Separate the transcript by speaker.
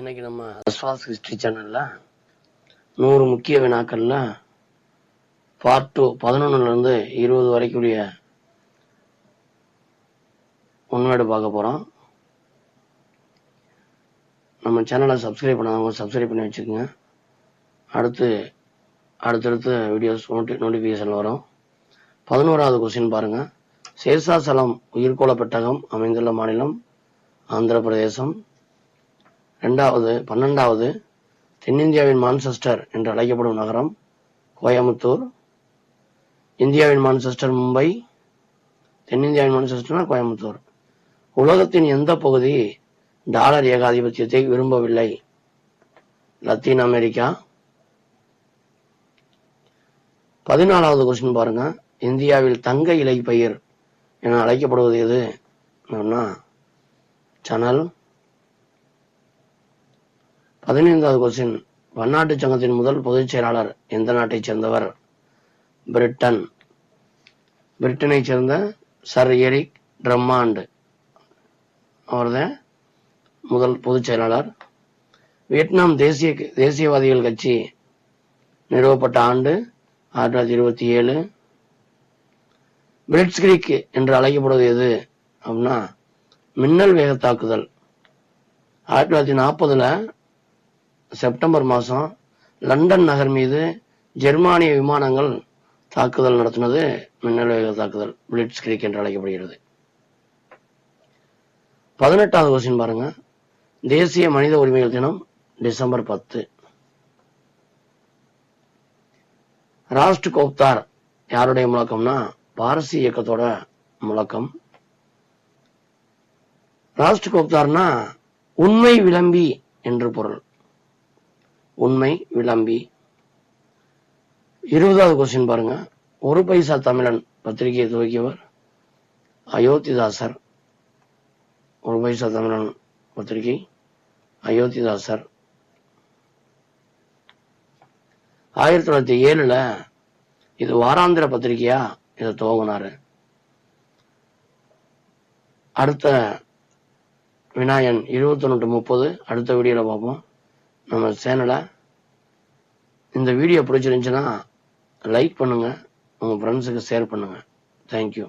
Speaker 1: இன்னைக்கு நம்ம அஸ்வாஸ் ஹிஸ்டரி சேனல்ல நூறு முக்கிய வினாக்கள்ல பார்ட் டூ பதினொன்னுல இருந்து இருபது வரைக்குரிய உண்மையோடு பார்க்க போறோம். நம்ம சேனலை சப்ஸ்கிரைப் பண்ணாதவங்க சப்ஸ்கிரைப் பண்ணி வச்சுக்கோங்க. அடுத்து அடுத்தடுத்த வீடியோஸ் நோட்டி நோட்டிஃபிகேஷன் வரும். பதினோராவது கொஸ்டின் பாருங்க. சேஷாசலம் உயிர்கோள பெட்டகம் அமைந்துள்ள மாநிலம் ஆந்திர பிரதேசம் இரண்டாவது பன்னெண்டாவது தென்னிந்தியாவின் மான்செஸ்டர் என்று அழைக்கப்படும் நகரம் கோயம்புத்தூர். இந்தியாவின் மான்செஸ்டர் மும்பை தென்னிந்தியாவின் மான்செஸ்டர்னா கோயம்புத்தூர். உலகத்தின் எந்த பகுதி டாலர் ஏகாதிபத்தியத்தை விரும்பவில்லை? Latin America. பதினாலாவது கொஸ்டின் பாருங்க. இந்தியாவில் தங்க இலை பயிர் என அழைக்கப்படுவது எது? அப்படின்னா சணல். பதினைந்தாவது கொஸ்டின் பன்னாட்டு சங்கத்தின் முதல் பொதுச் செயலாளர் எந்த நாட்டைச் சேர்ந்தவர்? பிரிட்டன். பிரிட்டனைச் சேர்ந்த சர் எரிக் ட்ரம்மாண்டு. அவர்தான் முதல் பொதுச் செயலாளர். வியட்நாம் தேசிய தேசியவாதிகள் கட்சி நிறுவப்பட்ட ஆண்டு ஆயிரத்தி தொள்ளாயிரத்தி இருபத்தி ஏழு. பிளிட்ஸ்கிரிக் என்று அழைக்கப்படுவது எது? அப்படின்னா மின்னல் வேக தாக்குதல். ஆயிரத்தி தொள்ளாயிரத்தி நாற்பதுல செப்டம்பர் மாதம் லண்டன் நகர் மீது ஜெர்மானிய விமானங்கள் தாக்குதல் நடத்தினது மின்னல் வேக தாக்குதல் பிளிட்ஸ் கிரிக் என்று அழைக்கப்படுகிறது. பதினெட்டாவது கொஸ்டின் பாருங்க. தேசிய மனித உரிமைகள் தினம் டிசம்பர் பத்து. ராஷ்ட் கோப்தார் யாருடைய முழக்கம்னா பாரசி இயக்கத்தோட முழக்கம். ராஷ்ட் கோப்தார்னா உண்மை விளம்பி என்று பொருள். உண்மை விளம்பி. இருபதாவது கொஸ்டின் பாருங்க. ஒரு பைசா தமிழன் பத்திரிகையை துவக்கியவர் அயோத்திதாசர். ஒரு பைசா தமிழன் பத்திரிகை அயோத்திதாசர். ஆயிரத்தி தொள்ளாயிரத்தி ஏழுல இது வாராந்திர பத்திரிகையா? இதை துவங்கினாரு அடுத்த வினாயன் இருபத்தொன்னு முப்பது. அடுத்த வீடியோல பார்ப்போம். நம்ம சேனலை இந்த வீடியோ பிடிச்சிருந்துச்சுன்னா லைக் பண்ணுங்கள் உங்கள் ஃப்ரெண்ட்ஸுக்கு ஷேர் பண்ணுங்கள் தேங்க்யூ